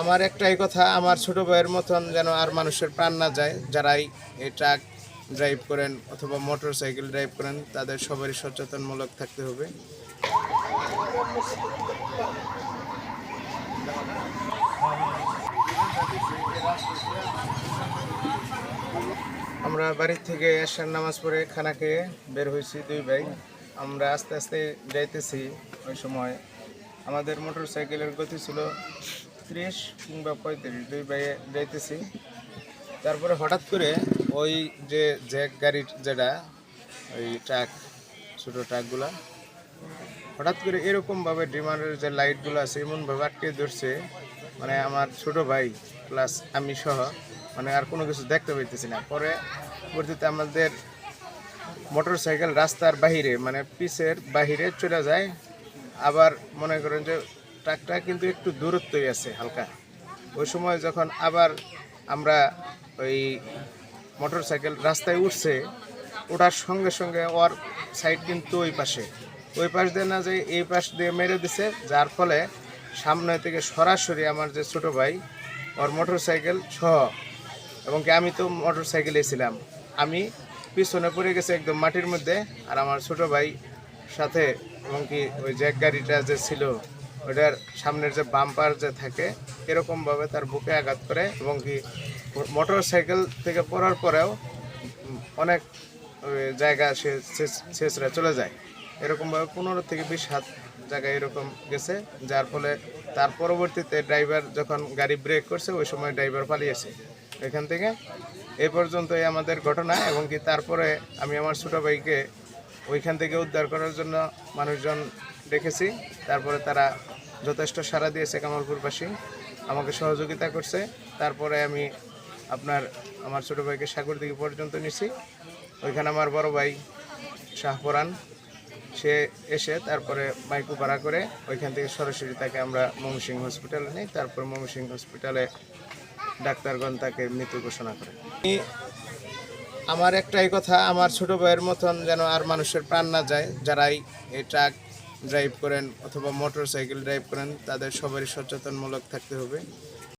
আমার একটাই কথা, আমার ছোট ভাইয়ের মতন যেন আর মানুষের প্রাণ না যায়। যারাই এই ট্রাক ড্রাইভ করেন অথবা মোটর সাইকেল ড্রাইভ করেন, তাদের সবারই সচেতনমূলক থাকতে হবে। আমরা বাড়ির থেকে এশার নামাজ পড়ে খানা খেয়ে বের হয়েছি দুই ভাই। আমরা আস্তে আস্তে যাইতেছি ওই সময়। আমাদের মোটর সাইকেলের গতি ছিল ত্রিশ কিংবা পঁয়ত্রিশ, দুই ভাইয়ে যাইতেছি। তারপরে হঠাৎ করে ওই যে জ্যাক গাড়ির যেটা, ওই ট্রাক ছোটো ট্রাকগুলা হঠাৎ করে এরকমভাবে ডিমান্ডের যে লাইটগুলো আছে, এমনভাবে আটকে ধরছে। মানে আমার ছোট ভাই প্লাস আমি সহ মানে আর কোনো কিছু দেখতে পাইতেছি না। পরে পরবর্তীতে আমাদের মোটর সাইকেল রাস্তার বাহিরে মানে পিসের বাহিরে চলে যায়। আবার মনে করেন যে ট্রাকটা কিন্তু একটু দূরত্বই আছে হালকা। ওই সময় যখন আবার আমরা ওই মোটর সাইকেল রাস্তায় উঠছে, ওঠার সঙ্গে সঙ্গে ওর সাইড কিন্তু ওই পাশে। ওই পাশ দিয়ে না যে এই পাশ দিয়ে মেরে দিছে, যার ফলে সামনে থেকে সরাসরি আমার যে ছোট ভাই, ওর মোটর সাইকেল সহ, এবং কি আমি তো মোটর সাইকেলে ছিলাম। আমি পিছনে পড়ে গেছে একদম মাটির মধ্যে, আর আমার ছোট ভাই সাথে এবং কি ওই জ্যাক গাড়িটা যে ছিল, ওটার সামনের যে বাম্পার যে থাকে, এরকমভাবে তার বুকে আঘাত করে এবং কি মোটর সাইকেল থেকে পড়ার পরেও অনেক জায়গা শেষরা চলে যায়। এরকমভাবে পনেরো থেকে বিশ হাত জায়গায় এরকম গেছে, যার ফলে তার পরবর্তীতে ড্রাইভার যখন গাড়ি ব্রেক করছে, ওই সময় ড্রাইভার পালিয়েছে। এখান থেকে এই পর্যন্তই আমাদের ঘটনা এবং কি তারপরে আমি আমার ছোটো ভাইকে ওইখান থেকে উদ্ধার করার জন্য মানুষজন ডেকেছি তারপরে তারা যথেষ্ট সাড়া দিয়েছে কামালপুরবাসী। আমাকে সহযোগিতা করছে। তারপরে আমি আপনার, আমার ছোটো ভাইকে সাগরদিঘি পর্যন্ত নিছি। ওইখানে আমার বড় ভাই শাহপরান সে এসে তারপরে মাইকু ভাড়া করে ওইখান থেকে সরাসরি তাকে আমরা ময়মনসিংহ হসপিটালে নিই। তারপর ময়মনসিংহ হসপিটালে ডাক্তারগণ তাকে মৃত্যু ঘোষণা করে। আমার একটাই কথা, আমার ছোট ভাইয়ের মতন যেন আর মানুষের প্রাণ না যায়, যারাই এই ট্রাক ড্রাইভ করেন অথবা মোটর সাইকেল ড্রাইভ করেন, তাদের সবারই সচেতনমূলক থাকতে হবে।